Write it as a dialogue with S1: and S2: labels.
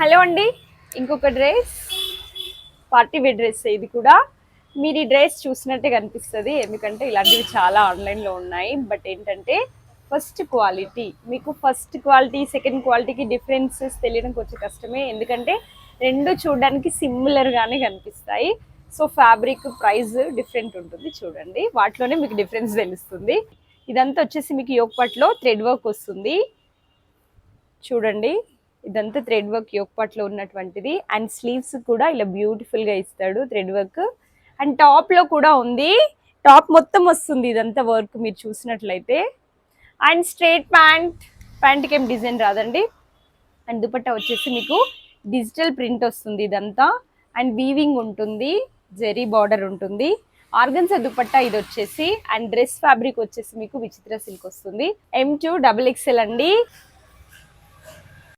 S1: Hello అండి. ఇంకొక dress. Party wear dress ఇది కూడా. మీరు ఈ డ్రెస్ చూసినట్టే కనిపిస్తుంది. ఎందుకంటే ఇలాంటివి చాలా ఆన్లైన్లో ఉన్నాయి. బట్ ఏంటంటే ఫస్ట్ క్వాలిటీ. మీకు ఫస్ట్ క్వాలిటీ సెకండ్ క్వాలిటీకి డిఫరెన్సెస్ తెలియడం కొంచెం కష్టమే. ఎందుకంటే రెండు చూడడానికి సిమిలర్గానే కనిపిస్తాయి. సో ఫ్యాబ్రిక్ ప్రైస్ డిఫరెంట్ ఉంటుంది చూడండి. వాటిలోనే మీకు డిఫరెన్స్ తెలుస్తుంది. ఇదంతా వచ్చేసి మీకు యోగపట్లో థ్రెడ్ వర్క్ వస్తుంది. చూడండి. ఇదంతా థ్రెడ్ వర్క్ యోగపాట్లో ఉన్నటువంటిది. అండ్ స్లీవ్స్ కూడా ఇలా బ్యూటిఫుల్గా ఇస్తాడు థ్రెడ్ వర్క్ అండ్ టాప్లో కూడా ఉంది. టాప్ మొత్తం వస్తుంది ఇదంతా వర్క్ మీరు చూసినట్లయితే. అండ్ స్ట్రేట్ ప్యాంట్ ప్యాంట్కి ఏం డిజైన్ రాదండి. అండ్ దుపట్టా వచ్చేసి మీకు డిజిటల్ ప్రింట్ వస్తుంది ఇదంతా. అండ్ వీవింగ్ ఉంటుంది. జెరీ బార్డర్ ఉంటుంది. ఆర్గన్సా దుపట్టా ఇది వచ్చేసి. అండ్ డ్రెస్ ఫ్యాబ్రిక్ వచ్చేసి మీకు విచిత్ర సిల్క్ వస్తుంది. ఎం టూ డబుల్ ఎక్స్ఎల్ అండి.